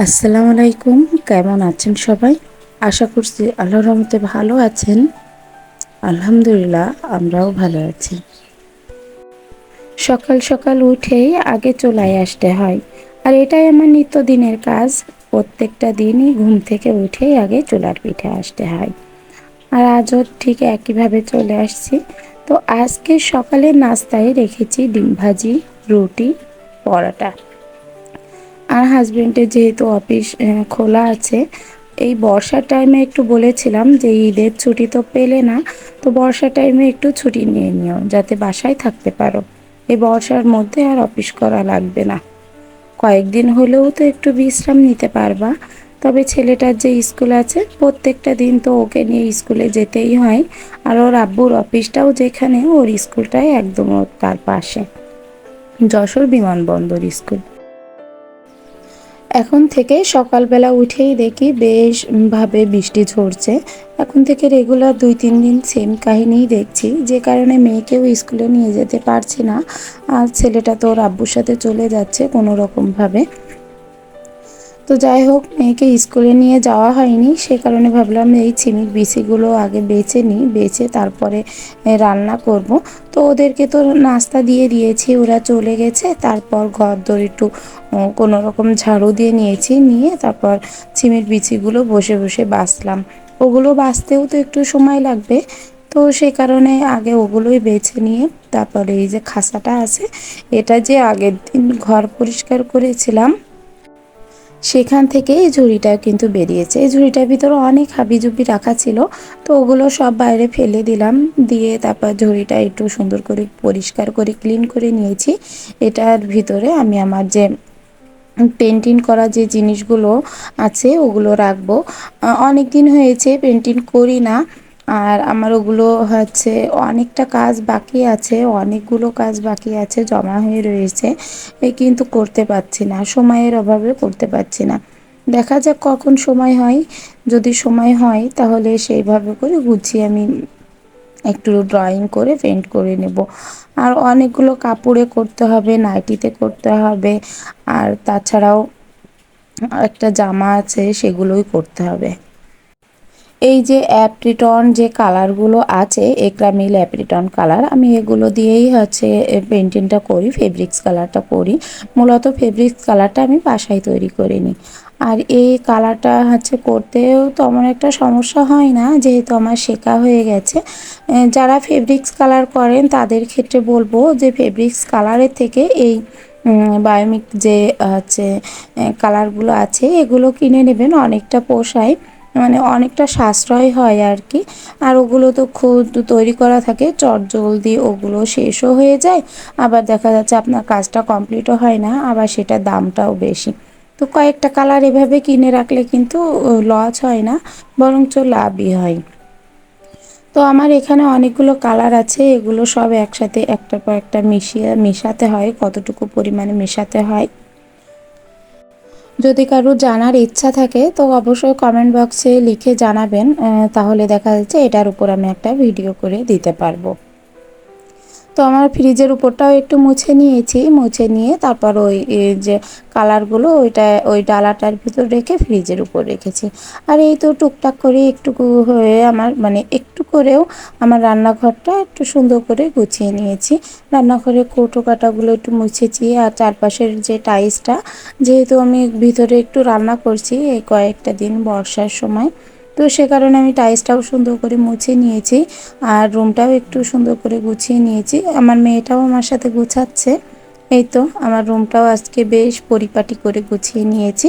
আসসালামু আলাইকুম, কেমন আছেন সবাই? আশা করছি আল্লাহর রহমতে ভালো আছেন। আলহামদুলিল্লাহ, আমরাও ভালো আছি। সকাল সকাল উঠেই আগে চুলায় আসতে হয়। আর এটাই আমার নিত্যদিনের কাজ। প্রত্যেকটা দিনই ঘুম থেকে উঠেই আগে চুলার পিঠে আসতে হয়। আর আজও ঠিক একইভাবে চলে আসছি। তো আজকে সকালের নাস্তায় রেখেছি ডিম ভাজি, রুটি, পরোটা। আর হাজব্যান্ডের যেহেতু অফিস খোলা আছে, এই বর্ষার টাইমে একটু বলেছিলাম যে ঈদের ছুটি তো পেলে না, তো বর্ষার টাইমে একটু ছুটি নিয়ে নিও, যাতে বাসায় থাকতে পারো। এই বর্ষার মধ্যে আর অফিস করা লাগবে না। কয়েকদিন হলেও তো একটু বিশ্রাম নিতে পারবা, তবে ছেলেটার যে স্কুল আছে, প্রত্যেকটা দিন তো ওকে নিয়ে স্কুলে যেতেই হয়, আর ওর আব্বুর অফিসটাও যেখানে, ওর স্কুলটাই একদম তার পাশে। যশোর বিমানবন্দর স্কুল। এখন থেকে সকালবেলা উঠেই দেখি বেশ ভাবে বৃষ্টি ঝরছে। এখন থেকে রেগুলার দুই, তিন দিন সেম কাহিনীই দেখছি। যে কারণে মেয়েকেও স্কুলে নিয়ে যেতে পারছি না। আর ছেলেটা তো ওর আব্বুর সাথে চলে যাচ্ছে কোনো রকমভাবে তো যাই হোক, মেয়েকে স্কুলে নিয়ে যাওয়া হয়নি। সে কারণে ভাবলাম এই চিমির বিচিগুলো আগে বেছে নিই, বেছে তারপরে রান্না করব। তো ওদেরকে তো নাস্তা দিয়ে দিয়েছি, ওরা চলে গেছে। তারপর ঘর দর একটু কোনো রকম ঝাড়ু দিয়ে নিয়েছি, নিয়ে তারপর চিমির বিচিগুলো বসে বসে বাছলাম ওগুলো বাছতেও তো একটু সময় লাগবে। তো সে কারণে আগে ওগুলোই বেছে নিয়ে, তারপরে এই যে খাসাটা আছে, এটা যে আগের দিন ঘর পরিষ্কার করেছিলাম সেখান থেকে এই ঝুড়িটা কিন্তু বেরিয়েছে। এই ঝুড়িটার ভিতরে অনেক হাবিজুবি রাখা ছিল। তো ওগুলো সব বাইরে ফেলে দিলাম। দিয়ে তারপর ঝুড়িটা একটু সুন্দর করে পরিষ্কার করে ক্লিন করে নিয়েছি। এটার ভিতরে আমি আমার যে পেন্টিং করা যে জিনিসগুলো আছে, ওগুলো রাখব। অনেক দিন হয়েছে পেন্টিং করি না। আর আমার ওগুলো হচ্ছে অনেকটা কাজ বাকি আছে, অনেকগুলো কাজ বাকি আছে, জমা হয়ে রয়েছে। কিন্তু করতে পারছি না, সময়ের অভাবে করতে পারছি না। দেখা যাক কখন সময় হয়। যদি সময় হয়, তাহলে সেইভাবে করে গুছিয়ে আমি একটু ড্রয়িং করে পেন্ট করে নেব। আর অনেকগুলো কাপড়ে করতে হবে, নাইটিতে করতে হবে। আর তাছাড়াও একটা জামা আছে, সেগুলোই করতে হবে। এই যে অ্যাপ্রিটন যে কালারগুলো আছে একরামিল অ্যাপ্রিটন কালার, আমি এগুলো দিয়েই হচ্ছে পেন্টিংটা করি, ফেব্রিক্স কালারটা করি। মূলত ফেব্রিক্স কালারটা আমি বাসায় তৈরি করে নিই আর এই কালারটা হচ্ছে করতেও তেমন একটা সমস্যা হয় না, যেহেতু আমার শেখা হয়ে গেছে। যারা ফেব্রিক্স কালার করেন, তাদের ক্ষেত্রে বলব যে ফেব্রিক্স কালারের থেকে এই বায়োমিক যে হচ্ছে কালারগুলো আছে, এগুলো কিনে নেবেন, অনেকটা পোষায়। মানে অনেকটা সাশ্রয় হয় আর কি। আর ওগুলো তো খুব তৈরি করা থাকে, চট জলদি ওগুলো শেষও হয়ে যায়, আবার দেখা যাচ্ছে আপনার কাজটা কমপ্লিটও হয় না, আবার সেটার দামটাও বেশি। তো কয়েকটা কালার এভাবে কিনে রাখলে কিন্তু লস হয় না, বরঞ্চ লাভই হয়। তো আমার এখানে অনেকগুলো কালার আছে, এগুলো সব একসাথে একটার পর একটা মিশিয়ে, মেশাতে হয়, কতটুকু পরিমাণে মেশাতে হয়। যদি কারও জানার ইচ্ছা থাকে, তো অবশ্যই কমেন্ট বক্সে লিখে জানাবেন তাহলে দেখা যাচ্ছে এটার উপর আমি একটা ভিডিও করে দিতে পারব। তো আমার ফ্রিজের উপরটাও একটু মুছে নিয়েছি। মুছে নিয়ে তারপর ওই যে কালারগুলো ওইটা, ওই ডালাটার ভিতর রেখে ফ্রিজের উপর রেখেছি। আর এই তো টুকটাক করে একটু হয়ে আমার মানে একটু করেও আমার রান্নাঘরটা একটু সুন্দর করে গুছিয়ে নিয়েছি। রান্নাঘরের কৌটো কাটাগুলো একটু মুছেছি আর চারপাশের যে টাইলসটা যেহেতু আমি ভিতরে একটু রান্না করছি এই কয়েকটা দিন বর্ষার সময় তো সে কারণে আমি টাইলসটাও সুন্দর করে মুছে নিয়েছি আর রুমটাও একটু সুন্দর করে গুছিয়ে নিয়েছি। আমার মেয়েটাও আমার সাথে গুছাচ্ছে। এই তো, আমার রুমটাও আজকে বেশ পরিপাটি করে গুছিয়ে নিয়েছি।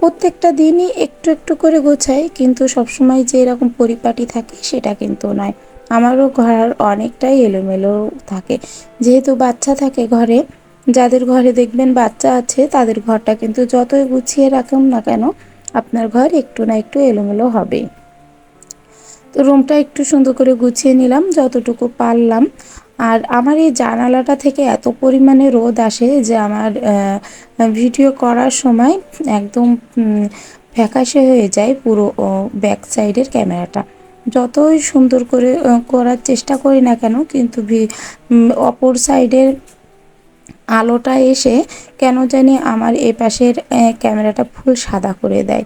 প্রত্যেকটা দিনই একটু একটু করে গোছাই, কিন্তু সবসময় যে এরকম পরিপাটি থাকে সেটা কিন্তু নয়। আমারও ঘর অনেকটাই এলোমেলো থাকে। যেহেতু বাচ্চা থাকে ঘরে, যাদের ঘরে দেখবেন বাচ্চা আছে, তাদের ঘরটা কিন্তু যতই গুছিয়ে রাখুন না কেন আপনার ঘর একটু না একটু এলোমেলো হবেই তো রুমটা একটু সুন্দর করে গুছিয়ে নিলাম, যতটুকু পারলাম। আর আমার এই জানালাটা থেকে এত পরিমাণে রোদ আসে যে আমার ভিডিও করার সময় একদম ফ্যাকাশে হয়ে যায় পুরো ব্যাক সাইডের ক্যামেরাটা যতই সুন্দর করে করার চেষ্টা করি না কেন, কিন্তু অপর সাইডের আলোটা এসে কেন জানি আমার এ পাশের ক্যামেরাটা ফুল সাদা করে দেয়।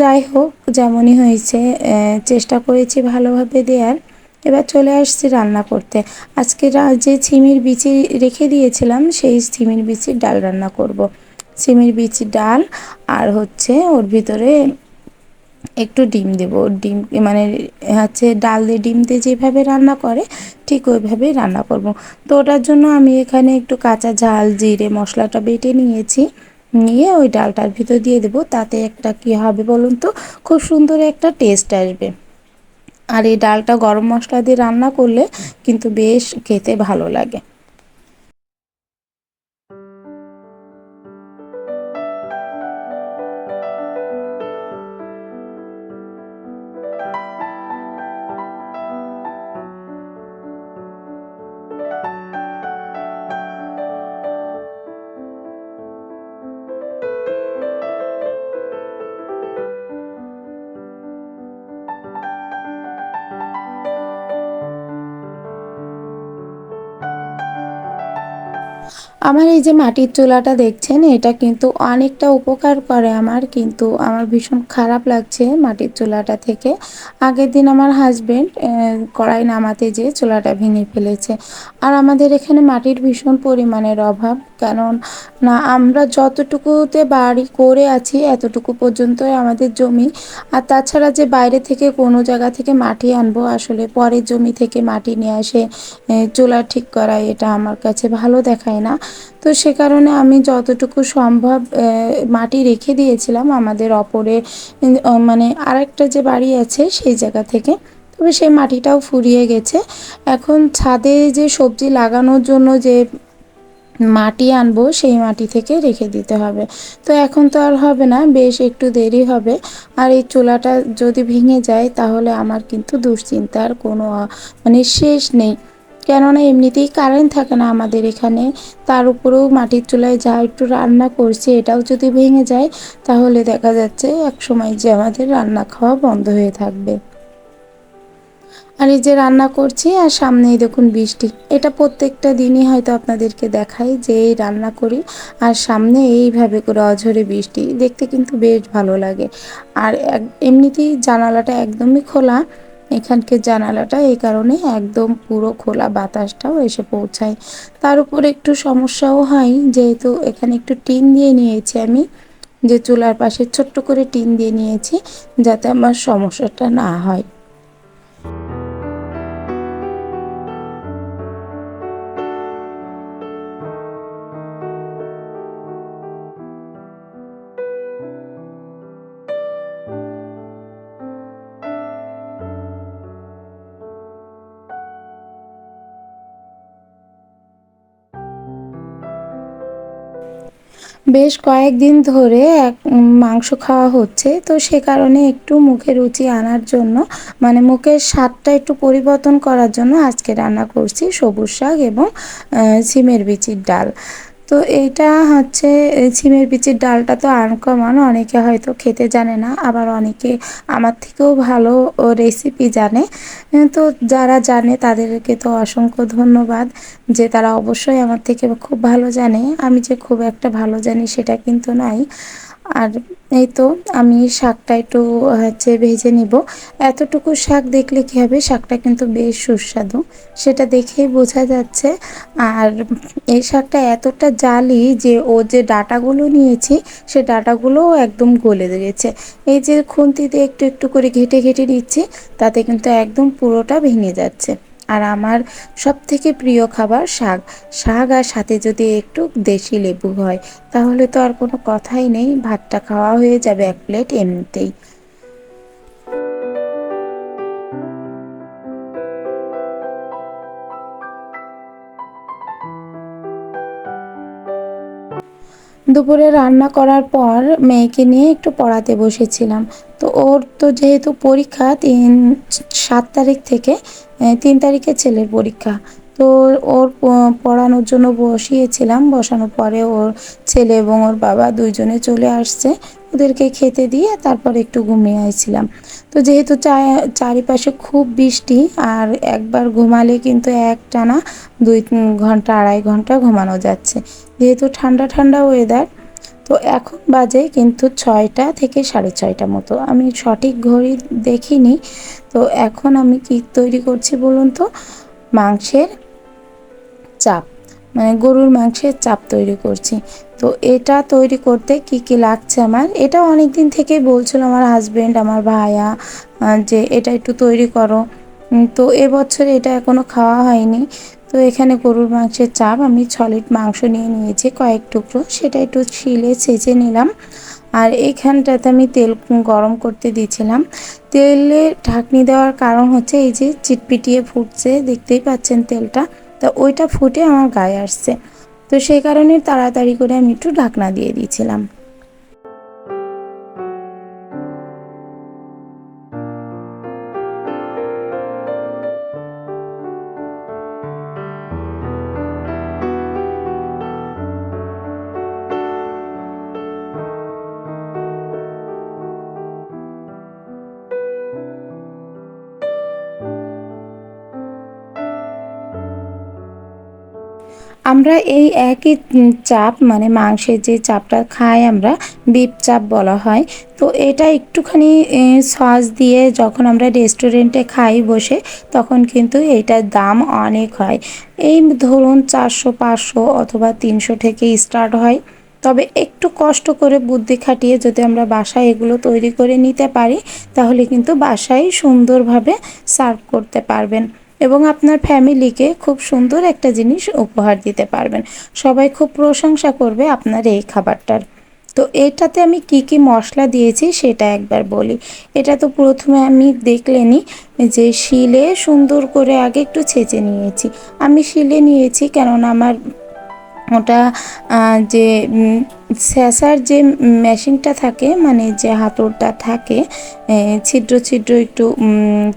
যাই হোক, যেমনই হয়েছে চেষ্টা করেছি ভালোভাবে দেওয়ার এবার চলে আসছি রান্না করতে। আজকে যে ছিমির বিচি রেখে দিয়েছিলাম, সেই ছিমির বিচির ডাল রান্না করব। সিমির বিচির ডাল আর হচ্ছে ওর ভিতরে একটু ডিম দেব। ডিম মানে হচ্ছে ডাল দিয়ে ডিম দিয়ে যেভাবে রান্না করে, ঠিক ওইভাবেই রান্না করব। তো ওটার জন্য আমি এখানে একটু কাঁচা ঝাল, জিরে, মশলাটা বেটে নিয়েছি। নিয়ে ওই ডালটার ভিতর দিয়ে দেবো। তাতে একটা কি হবে বলুন তো? খুব সুন্দর একটা টেস্ট আসবে। আর এই ডালটা গরম মশলা দিয়ে রান্না করলে কিন্তু বেশ খেতে ভালো লাগে। আমার এই যে মাটির চুলাটা দেখছেন, এটা কিন্তু অনেকটা উপকার করে আমার, কিন্তু আমার ভীষণ খারাপ লাগছে মাটির চুলাটা থেকে। আগের দিন আমার হাজবেন্ড কড়াই নামাতে যে চুলাটা ভেঙে ফেলেছে। আর আমাদের এখানে মাটির ভীষণ পরিমাণের অভাব, কারণ না, আমরা যতটুকুতে বাড়ি করে আছি, এতটুকু পর্যন্তই আমাদের জমি। আর তাছাড়া যে বাইরে থেকে কোনো জায়গা থেকে মাটি আনব, আসলে পরের জমি থেকে মাটি নিয়ে আসে চুলা ঠিক করা, এটা আমার কাছে ভালো দেখায় না। তো সে কারণে আমি যতটুকু সম্ভব মাটি রেখে দিয়েছিলাম আমাদের অপরে মানে আরেকটা যে বাড়ি আছে সেই জায়গা থেকে। তবে সেই মাটিটাও ফুরিয়ে গেছে। এখন ছাদে যে সবজি লাগানোর জন্য যে মাটি আনব, সেই মাটি থেকে রেখে দিতে হবে। তো এখন তো আর হবে না, বেশ একটু দেরি হবে। আর এই চুলাটা যদি ভেঙে যায়, তাহলে আমার কিন্তু দুশ্চিন্তার কোনো মানে শেষ নেই। কেননা এমনিতেই কারেন্ট থাকে না আমাদের এখানে। তার উপরেও মাটির চুলায় যা একটু রান্না করছি, এটাও যদি ভেঙে যায়, তাহলে দেখা যাচ্ছে এক সময় যে আমাদের রান্না খাওয়া বন্ধ হয়ে থাকবে। আর এই যে রান্না করছি, আর সামনেই দেখুন বৃষ্টি। এটা প্রত্যেকটা দিনই হয়তো আপনাদেরকে দেখাই যে এই রান্না করি, আর সামনে এইভাবে করে অঝরে বৃষ্টি। দেখতে কিন্তু বেশ ভালো লাগে। আর এমনিতেই জানালাটা একদমই খোলা। এখানকার জানালাটা এই কারণে একদম পুরো খোলা বাতাসটাও এসে পৌঁছায়। তার উপর একটু সমস্যাও হয়, যেহেতু এখানে একটু টিন দিয়ে নিয়েছি আমি, যে চুলার পাশে ছোট্ট করে টিন দিয়ে নিয়েছি, যাতে আমার সমস্যাটা না হয়। বেশ কয়েকদিন ধরে এক মাংস খাওয়া হচ্ছে। তো সে কারণে একটু মুখে রুচি আনার জন্য মানে মুখের স্বাদটা একটু পরিবর্তন করার জন্য আজকে রান্না করছি সবুজ শাক এবং সিমের বিচির ডাল। তো এইটা হচ্ছে ছিমের বিচির ডালটা তো আনকমন অনেকে হয়তো খেতে জানে না, আবার অনেকে আমার থেকেও ভালো রেসিপি জানে। তো যারা জানে তাদেরকে তো অসংখ্য ধন্যবাদ যে তারা অবশ্যই আমার থেকে খুব ভালো জানে। আমি যে খুব একটা ভালো জানি সেটা কিন্তু নাই। আর এই তো আমি শাকটা একটু, হচ্ছে ভেজে নিব। এতটুকু শাক দেখলে কী হবে, শাকটা কিন্তু বেশ সুস্বাদু। সেটা দেখেই বোঝা যাচ্ছে। আর এই শাকটা এতটা জালি যে ও যে ডাটাগুলো নিয়েছি, সে ডাটাগুলোও একদম গলে গেছে। এই যে খুন্তিতে একটু একটু করে ঘেটে ঘেটে দিচ্ছি তাতে কিন্তু একদম পুরোটা ভেঙে যাচ্ছে। আর আমার সব থেকে প্রিয় খাবার শাক। শাক আর সাথে যদি একটু দেশি লেবু হয়, তাহলে তো আর কোনো কথাই নেই, ভাতটা খাওয়া হয়ে যাবে এক প্লেট এমনিতেই। দুপুরে রান্না করার পর মেয়েকে নিয়ে একটু পড়াতে বসেছিলাম। তো ওর তো যেহেতু পরীক্ষা তিন, সাত তারিখ থেকে তিন তারিখে ছেলের পরীক্ষা। তো ওর পড়ানোর জন্য বসিয়েছিলাম, বসানোর পরে ওর ছেলে এবং ওর বাবা দুইজনে চলে আসছে। ওদেরকে খেতে দিয়ে তারপর একটু ঘুমিয়ে আইছিলাম। তো যেহেতু চারিপাশে খুব বৃষ্টি আর একবার ঘুমালে কিন্তু এক টানা দুই ঘণ্টা, আড়াই ঘণ্টা ঘুমানো যাচ্ছে। যেহেতু ঠান্ডা ঠান্ডা ওয়েদার তো এখন বাজে কিন্তু ছয়টা থেকে সাড়ে ছয়টা মতো। আমি সঠিক ঘড়ি দেখিনি। তো এখন আমি কি তৈরি করছি বলুন তো? মাংসের চাপ মানে গরুর মাংসের চাপ তৈরি করছি। তো এটা তৈরি করতে কি কি লাগছে আমার? এটা অনেক দিন থেকে বলছিল আমার হাজবেন্ড আমার ভাইয়া যে এটা একটু তৈরি করো। তো এবছরে এটা এখনও খাওয়া হয়নি। তো এখানে গরুর মাংসের চাপ, আমি ছলিট মাংস নিয়ে নিয়েছি, কয়েক টুকরো। সেটা একটু শিলে ছেঁচে নিলাম। আর এইখানটাতে আমি তেল গরম করতে দিয়েছিলাম। তেলে ঢাকনি দেওয়ার কারণ হচ্ছে এই যে চিটপিটিয়ে ফুটছে, দেখতেই পাচ্ছেন তেলটা। তা ওইটা ফুটে আমার গায়ে আসছে। তো সেই কারণে তাড়াতাড়ি করে আমি একটু ঢাকনা দিয়ে দিয়েছিলাম। আমরা এই একই চাপ মানে মাংসের যে চাপটা খাই আমরা, বিপ চাপ বলা হয়। তো এটা একটুখানি সস দিয়ে যখন আমরা রেস্টুরেন্টে খাই বসে, তখন কিন্তু এইটার দাম অনেক হয়। এই ধরুন চারশো, পাঁচশো অথবা তিনশো থেকে স্টার্ট হয়। তবে একটু কষ্ট করে বুদ্ধি খাটিয়ে যদি আমরা বাসায় এগুলো তৈরি করে নিতে পারি, তাহলে কিন্তু বাসায় সুন্দরভাবে সার্ভ করতে পারবেন। এবং আপনার ফ্যামিলিকে খুব সুন্দর একটা জিনিস উপহার দিতে পারবেন। সবাই খুব প্রশংসা করবে আপনার এই খাবারটার। তো এটাতে আমি কি কি মশলা দিয়েছি সেটা একবার বলি। এটা তো প্রথমে আমি দেখলেনি যে শিলে সুন্দর করে আগে একটু ছেঁচে নিয়েছি। আমি শিলে নিয়েছি কেননা আমার ওটা যে স্যাসার যে মেশিনটা থাকে মানে যে হাতলটা থাকে ছিদ্র ছিদ্র একটু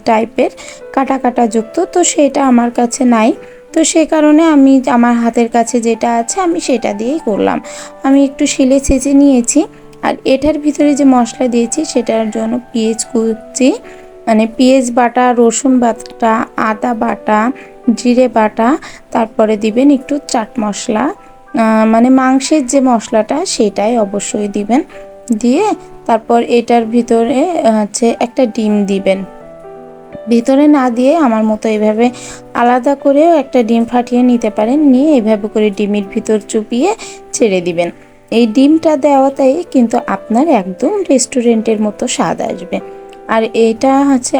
টাইপের কাটা কাটা যুক্ত, তো সেটা আমার কাছে নাই। তো সে কারণে আমি আমার হাতের কাছে যেটা আছে আমি সেটা দিয়েই করলাম। আমি একটু শিলে ছেঁচে নিয়েছি, আর এটার ভিতরে যে মশলা দিয়েছি সেটার জন্য পেঁয়াজ কুচি মানে পেঁয়াজ বাটা, রসুন বাটা, আদা বাটা, জিরে বাটা, তারপরে দিবেন একটু চাট মশলা। মানে মাংসের যে মশলাটা সেটাই অবশ্যই দিবেন। দিয়ে তারপর এটার ভিতরে হচ্ছে একটা ডিম দিবেন। ভিতরে না দিয়ে আমার মতো এভাবে আলাদা করেও একটা ডিম ফাটিয়ে নিতে পারেন। নিয়ে এভাবে করে ডিমের ভিতর চুপিয়ে ছেড়ে দিবেন। এই ডিমটা দেওয়াতেই কিন্তু আপনার একদম রেস্টুরেন্টের মতো স্বাদ আসবে। আর এটা হচ্ছে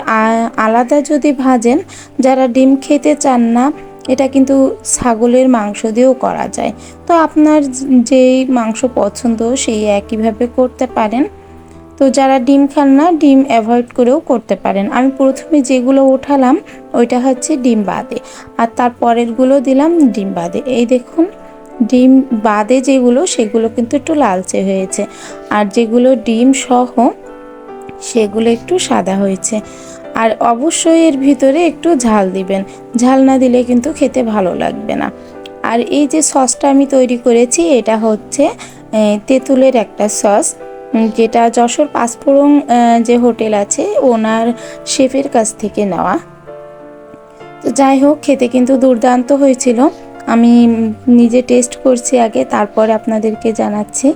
আলাদা যদি ভাজেন, যারা ডিম খেতে চান না এটা কিন্তু ছাগলের মাংস দিয়েও করা যায়। তো আপনার যেই মাংস পছন্দ সেই একইভাবে করতে পারেন। তো যারা ডিম খান না, ডিম অ্যাভয়েড করেও করতে পারেন। আমি প্রথমে যেগুলো উঠালাম ওইটা হচ্ছে ডিম বাদে। আর তার পরেরগুলো দিলাম ডিম বাদে। এই দেখুন, ডিম বাদে যেগুলো, সেগুলো কিন্তু একটু লালচে হয়েছে। আর যেগুলো ডিম সহ, সেগুলো একটু সাদা হয়েছে। আর অবশ্যই এর ভিতরে একটু ঝাল দিবেন। ঝাল না দিলে কিন্তু খেতে ভালো লাগবে না। আর এই যে সসটা আমি তৈরি করেছি এটা হচ্ছে তেঁতুলের একটা সস যেটা যশোর পাঁচফোড়ন আহ, যে হোটেল আছে ওনার শেফের কাছ থেকে নেওয়া। তো যাই হোক খেতে কিন্তু দুর্দান্ত হয়েছিল। আমি নিজে টেস্ট করছি আগে তারপরে আপনাদেরকে জানাচ্ছি।